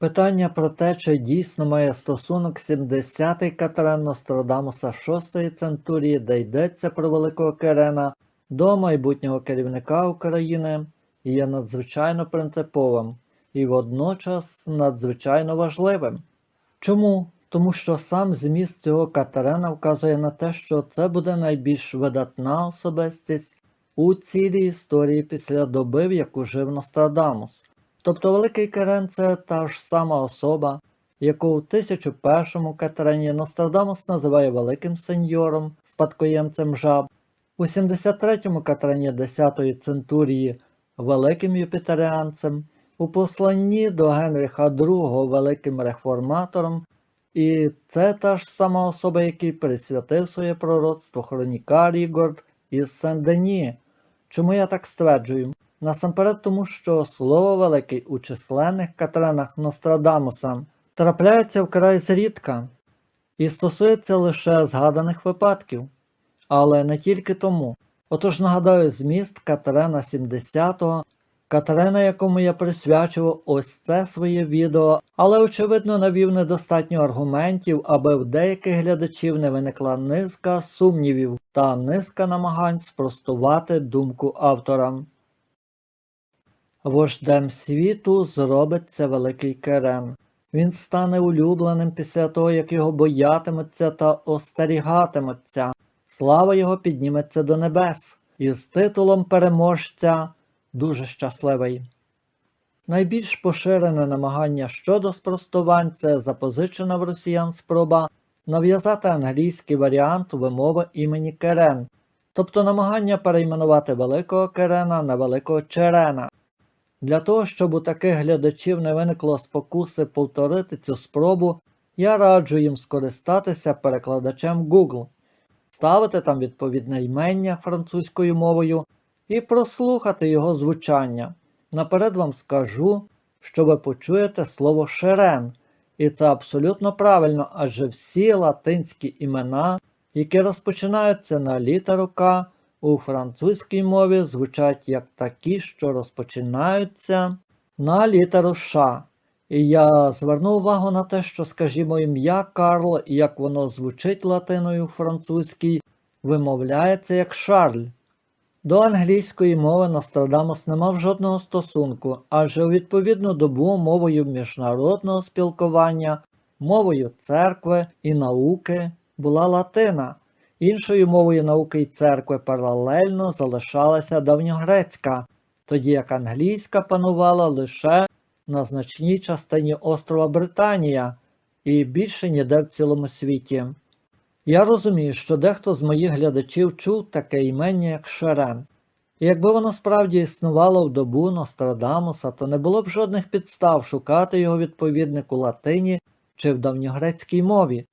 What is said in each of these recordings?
Питання про те, чи дійсно має стосунок 70-й Катерен Нострадамуса 6-ї центурії, де йдеться про великого Керена, до майбутнього керівника України, є надзвичайно принциповим і водночас надзвичайно важливим. Чому? Тому що сам зміст цього Катерена вказує на те, що це буде найбільш видатна особистість у цілій історії після доби, в яку жив Нострадамус. Тобто Великий Керен це та ж сама особа, яку у 1001 Катерині Нострадамус називає Великим Сеньором, спадкоємцем жаб, у 73-му Катерині 10-ї центурії Великим Юпітеріанцем, у посланні до Генріха II Великим Реформатором, і це та ж сама особа, який присвятив своє пророцтво хронікар Ігорд із Сен-Дені. Чому я так стверджую? Насамперед тому, що слово великий у численних Катеринах Нострадамуса трапляється вкрай зрідка і стосується лише згаданих випадків, але не тільки тому. Отож нагадаю зміст Катерина 70-го, Катерина, якому я присвячував ось це своє відео, але очевидно навів недостатньо аргументів, аби в деяких глядачів не виникла низка сумнівів та низка намагань спростувати думку автора. Вождем світу зробиться великий Керен. Він стане улюбленим після того, як його боятимуться та остерігатимуться. Слава його підніметься до небес, і з титулом переможця дуже щасливий. Найбільш поширене намагання щодо спростувань це запозичена в росіян спроба нав'язати англійський варіант вимови імені Керен, тобто намагання перейменувати Великого Керена на Великого Черена. Для того, щоб у таких глядачів не виникло спокуси повторити цю спробу, я раджу їм скористатися перекладачем Google, ставити там відповідне ймення французькою мовою і прослухати його звучання. Наперед вам скажу, що ви почуєте слово шерен, і це абсолютно правильно, адже всі латинські імена, які розпочинаються на літеру К, у французькій мові звучать як такі, що розпочинаються на літеру Ш. І я зверну увагу на те, що, скажімо, ім'я Карл, як воно звучить латиною французькій, вимовляється як Шарль. До англійської мови Нострадамус не мав жодного стосунку, адже у відповідну добу мовою міжнародного спілкування, мовою церкви і науки була латина. Іншою мовою науки і церкви паралельно залишалася давньогрецька, тоді як англійська панувала лише на значній частині острова Британія і більше ніде в цілому світі. Я розумію, що дехто з моїх глядачів чув таке імення, як Шерен. І якби воно справді існувало в добу Нострадамуса, то не було б жодних підстав шукати його відповідник у латині чи в давньогрецькій мові.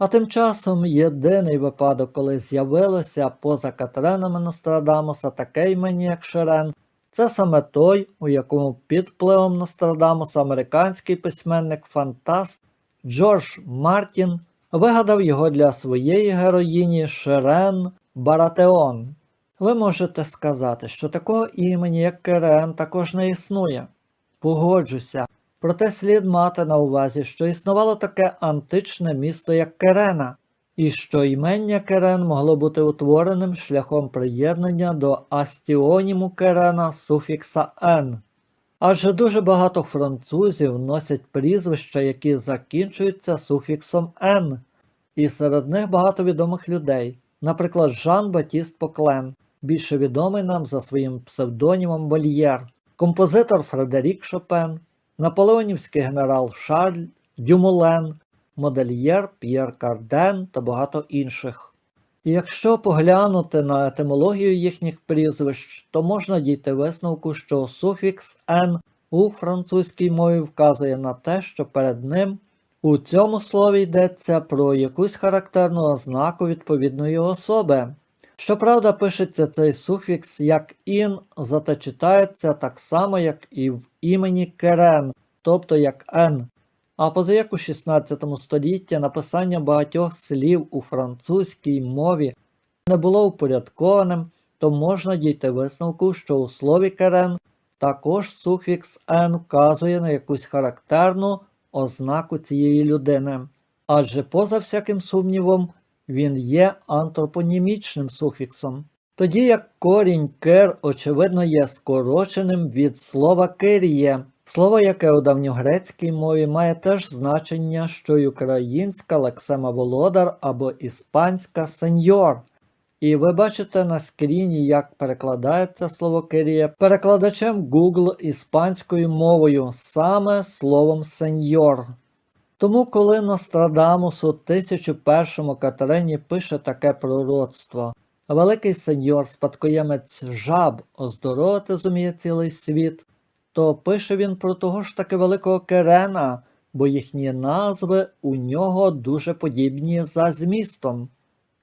А тим часом єдиний випадок, коли з'явилося поза Катеринами Нострадамуса таке імені, як Шерен, це саме той, у якому під впливом Нострадамуса американський письменник фантаст Джордж Мартін вигадав його для своєї героїні Шерен Баратеон. Ви можете сказати, що такого імені, як Керен, також не існує. Погоджуся, проте слід мати на увазі, що існувало таке античне місто, як Керена, і що імення Керен могло бути утвореним шляхом приєднання до астіоніму Керена суфікса Н. Адже дуже багато французів носять прізвища, які закінчуються суфіксом Н, і серед них багато відомих людей, наприклад, Жан Батіст Поклен, більше відомий нам за своїм псевдонімом Мольєр, композитор Фредерік Шопен, наполеонівський генерал Шарль Дюмулен, модельєр П'єр Карден та багато інших. І якщо поглянути на етимологію їхніх прізвищ, то можна дійти висновку, що суфікс «н» у французькій мові вказує на те, що перед ним у цьому слові йдеться про якусь характерну ознаку відповідної особи. Щоправда, пишеться цей суфікс як ін, зате читається так само, як і в імені Керен, тобто як «н». А позаяк у 16 столітті написання багатьох слів у французькій мові не було упорядкованим, то можна дійти висновку, що у слові керен також суфікс «н» вказує на якусь характерну ознаку цієї людини. Адже поза всяким сумнівом він є антропонімічним суфіксом. Тоді як корінь кер, очевидно, є скороченим від слова киріє, слово, яке у давньогрецькій мові має теж значення, що й українська лексема володар або іспанська сеньор. І ви бачите на скріні, як перекладається слово киріє перекладачем Google іспанською мовою, саме словом сеньор. Тому, коли Нострадамус у 1001 Катерині пише таке пророцтво, великий сеньор, спадкоємець жаб, оздоровити зуміє цілий світ, то пише він про того ж таки великого Керена, бо їхні назви у нього дуже подібні за змістом.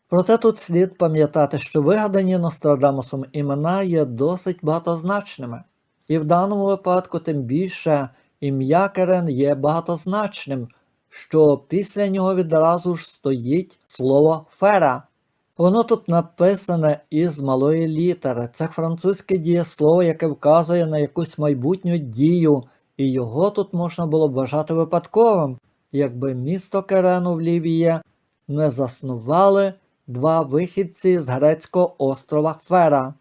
Проте тут слід пам'ятати, що вигадані Нострадамусом імена є досить багатозначними, і в даному випадку тим більше ім'я Керен є багатозначним, що після нього відразу ж стоїть слово фера. Воно тут написане із малої літери. Це французьке дієслово, яке вказує на якусь майбутню дію, і його тут можна було б вважати випадковим, якби місто Керену в Лівіє не заснували два вихідці з грецького острова Фера.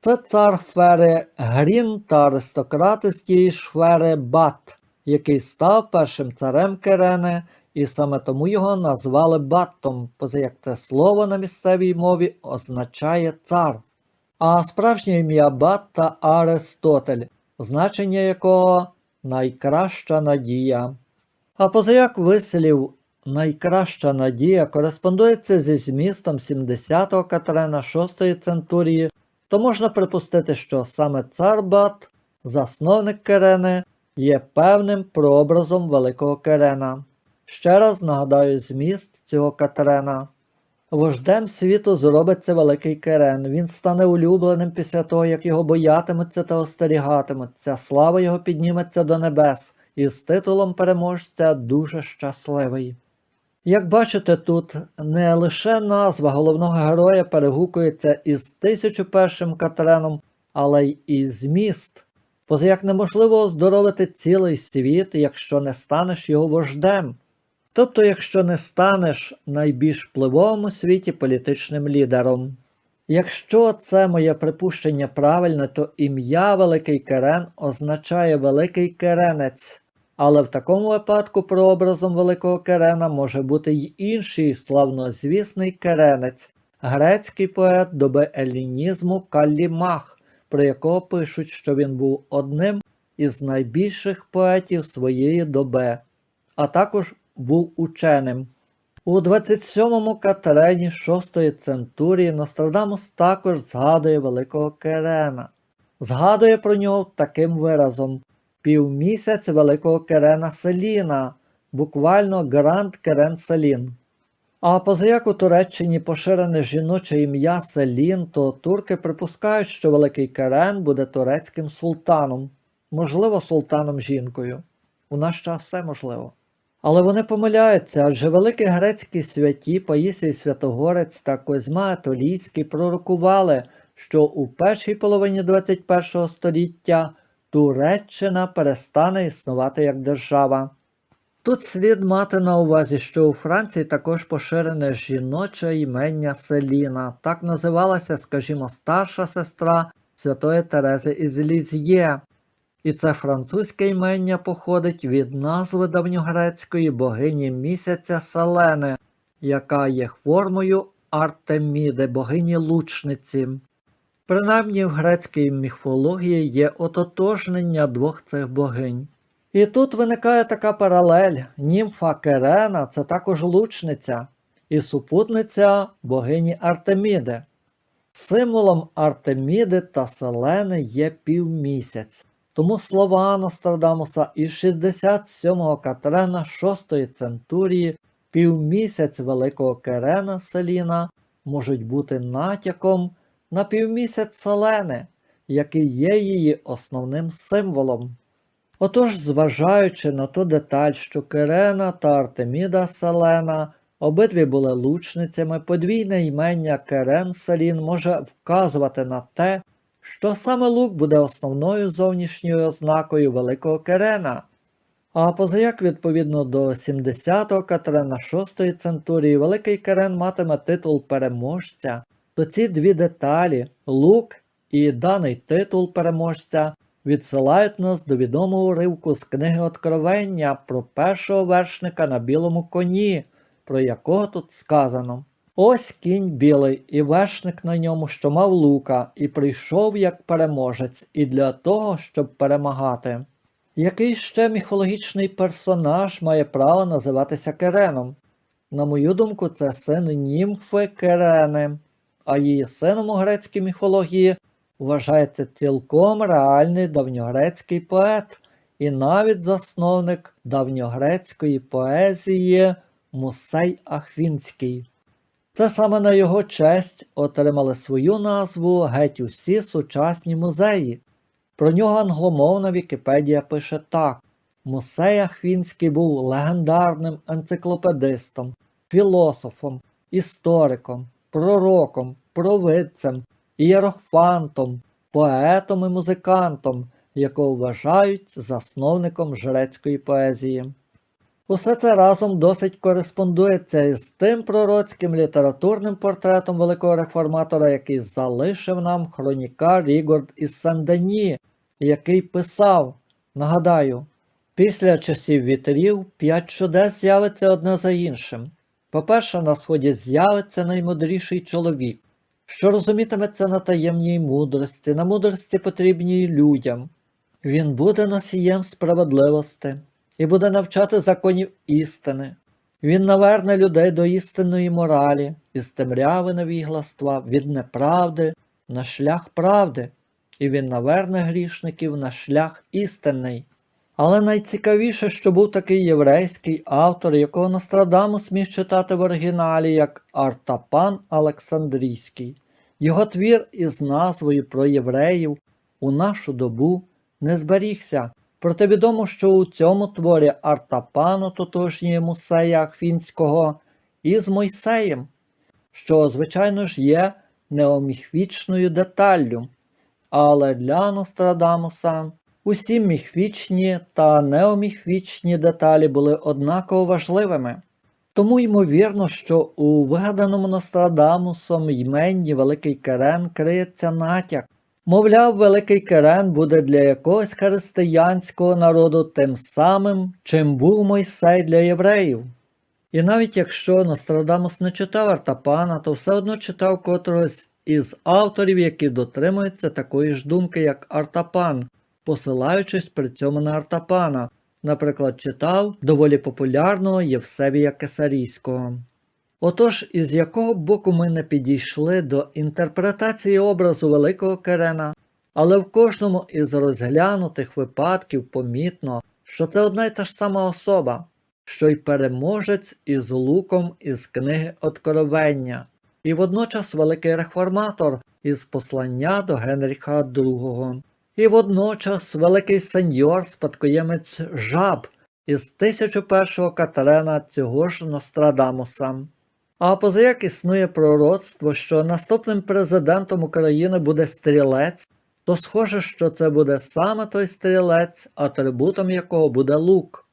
Це цар Фери Грін та аристократи з тієї ж Фери Бат, який став першим царем Керени, і саме тому його назвали Баттом, поза як це слово на місцевій мові означає цар. А справжнє ім'я Батта Аристотель, значення якого найкраща надія. А позаяк вислів найкраща надія кореспондується зі змістом 70-го Катерина 6-ї центурії, то можна припустити, що саме цар Бат, засновник Керени, є певним прообразом Великого Керена. Ще раз нагадаю зміст цього Катерена. Вождем світу зробиться великий Керен. Він стане улюбленим після того, як його боятимуться та остерігатимуться. Слава його підніметься до небес, і з титулом переможця дуже щасливий. Як бачите, тут не лише назва головного героя перегукується із 1001 Катереном, але й і. Поза як неможливо оздоровити цілий світ, якщо не станеш його вождем. Тобто, якщо не станеш найбільш впливовим у світі політичним лідером. Якщо це моє припущення правильне, то ім'я Великий Керен означає Великий Керенець, але в такому випадку прообразом Великого Керена може бути й інший славнозвісний керенець, грецький поет доби елінізму Каллімах, про якого пишуть, що він був одним із найбільших поетів своєї доби, а також був ученим. У 27-му Катерині 6-ї центурії Нострадамус також згадує Великого Керена. Згадує про нього таким виразом півмісяць Великого Керена Селіна, буквально Гранд Керен Селін. А позаяк у Туреччині поширене жіноче ім'я Селін, то турки припускають, що Великий Керен буде турецьким султаном, можливо, султаном жінкою. У наш час все можливо. Але вони помиляються, адже великі грецькі святі Паїсій Святогорець та Козьма Толійський пророкували, що у першій половині 21 століття Туреччина перестане існувати як держава. Тут слід мати на увазі, що у Франції також поширене жіноче імення Селіна, так називалася, скажімо, старша сестра Святої Терези із Ліз'є. І це французьке імення походить від назви давньогрецької богині місяця Селени, яка є формою Артеміди, богині лучниці. Принаймні в грецькій міфології є ототожнення двох цих богинь. І тут виникає така паралель: німфа Керена це також лучниця і супутниця богині Артеміди. Символом Артеміди та Селени є півмісяць. Тому слова Нострадамуса із 67-го Катерена 6-ї центурії півмісяць Великого Керена Селіна можуть бути натяком на півмісяць Селени, який є її основним символом. Отож, зважаючи на ту деталь, що Керена та Артеміда Селена обидві були лучницями, подвійне імення Керен Селін може вказувати на те, що саме лук буде основною зовнішньою ознакою Великого Керена. А позаяк, відповідно до 70-го Катерина VI центурії, Великий Керен матиме титул переможця, то ці дві деталі лук і даний титул переможця відсилають нас до відомого уривку з книги Откровення про першого вершника на білому коні, про якого тут сказано. Ось кінь білий, і вершник на ньому, що мав лука, і прийшов як переможець, і для того, щоб перемагати. Який ще міфологічний персонаж має право називатися Кереном? На мою думку, це син німфи Керени, а її сином у грецькій міфології вважається цілком реальний давньогрецький поет і навіть засновник давньогрецької поезії Мусей Ахвінський. Це саме на його честь отримали свою назву геть усі сучасні музеї. Про нього англомовна Вікіпедія пише так: Мусей Ахвінський був легендарним енциклопедистом, філософом, істориком, пророком, провидцем, ієрохфантом, поетом і музикантом, якого вважають засновником жрецької поезії. Усе це разом досить кореспондується із тим пророцьким літературним портретом великого реформатора, який залишив нам хронікар Рігорд із Сен-Дені, який писав, нагадаю, після часів вітрів п'ять чудес з'явиться одне за іншим. По-перше, на сході з'явиться наймудріший чоловік, що розумітиметься на таємній мудрості, на мудрості потрібній людям. Він буде носієм справедливості і буде навчати законів істини. Він наверне людей до істинної моралі, із темряви невігластва, від неправди на шлях правди, і він наверне грішників на шлях істинний. Але найцікавіше, що був такий єврейський автор, якого Нострадамус міг читати в оригіналі як Артапан Олександрійський. Його твір із назвою про євреїв у нашу добу не зберігся, проте відомо, що у цьому творі Артапан ототожнює Мусея Ахвінського із Мойсеєм, що, звичайно ж, є неоміхвічною деталлю. Але для Нострадамуса усі міхвічні та неоміхвічні деталі були однаково важливими. Тому ймовірно, що у вигаданому Нострадамусом йменні Великий Керен криється натяк. Мовляв, Великий Керен буде для якогось християнського народу тим самим, чим був Мойсей для євреїв. І навіть якщо Нострадамус не читав Артапана, то все одно читав котрогось із авторів, які дотримуються такої ж думки, як Артапан, посилаючись при цьому на Артапана, наприклад, читав доволі популярного Євсевія Кесарійського. Отож, із якого боку ми не підійшли до інтерпретації образу Великого Керена, але в кожному із розглянутих випадків помітно, що це одна й та ж сама особа, що й переможець із луком із книги Откровення, і водночас великий реформатор із послання до Генріха II, і водночас великий сеньор, спадкоємець жаб із 1001 Катерина цього ж Нострадамуса. А позаяк існує пророцтво, що наступним президентом України буде стрілець, то схоже, що це буде саме той стрілець, атрибутом якого буде лук.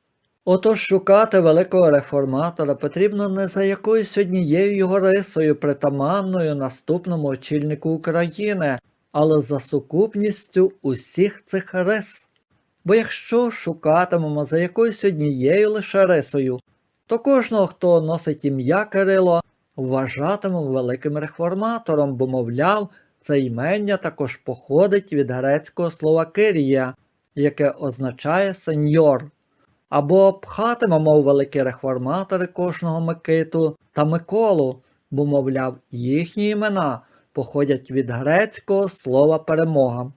Отож шукати великого реформатора потрібно не за якоюсь однією його рисою, притаманною наступному очільнику України, але за сукупністю усіх цих рис. Бо якщо шукатимемо за якоюсь однією лише рисою, то кожного, хто носить ім'я Кирило, вважатимемо великим реформатором, бо, мовляв, це імення також походить від грецького слова Кирія, яке означає сеньор. Або пхатимемо великі реформатори кожного Микиту та Миколу, бо, мовляв, їхні імена походять від грецького слова перемога.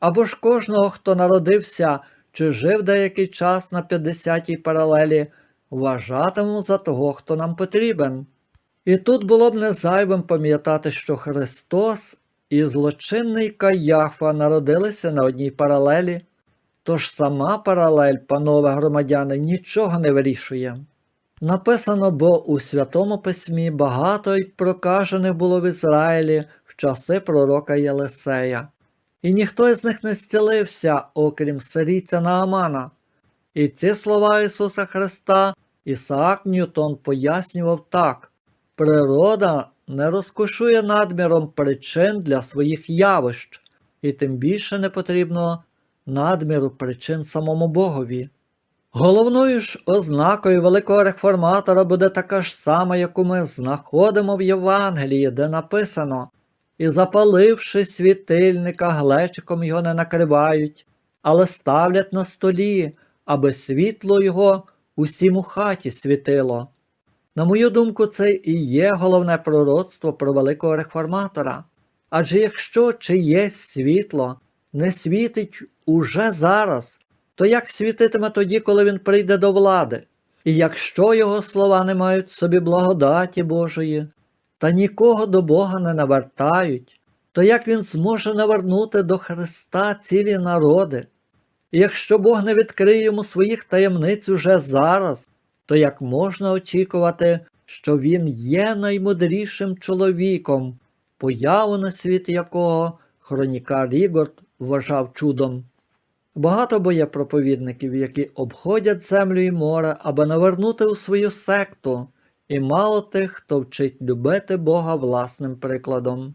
Або ж кожного, хто народився чи жив деякий час на 50-й паралелі, вважатимемо за того, хто нам потрібен. І тут було б не зайвим пам'ятати, що Христос і злочинний Каяфа народилися на одній паралелі, тож сама паралель, панове громадяни, нічого не вирішує. Написано, бо у Святому Письмі багато й прокажених було в Ізраїлі в часи пророка Єлисея, і ніхто із них не зцілився, окрім сирійця Наамана. І ці слова Ісуса Христа Ісаак Ньютон пояснював так: природа не розкошує надміром причин для своїх явищ, і тим більше не потрібно надміру причин самому Богові. Головною ж ознакою великого реформатора буде така ж сама, яку ми знаходимо в Євангелії, де написано І запаливши світильника, глечиком його не накривають, але ставлять на столі, аби світло його усім у хаті світило. На мою думку, це і є головне пророцтво про великого реформатора. Адже якщо чиєсь світло не світить уже зараз, то як світитиме тоді, коли він прийде до влади? І якщо його слова не мають в собі благодаті Божої, та нікого до Бога не навертають, то як він зможе навернути до Христа цілі народи? Якщо Бог не відкриє йому своїх таємниць уже зараз, то як можна очікувати, що він є наймудрішим чоловіком, появу на світ якого хронікар Рігорд вважав чудом? Багато бо є проповідників, які обходять землю і море, аби навернути у свою секту, і мало тих, хто вчить любити Бога власним прикладом.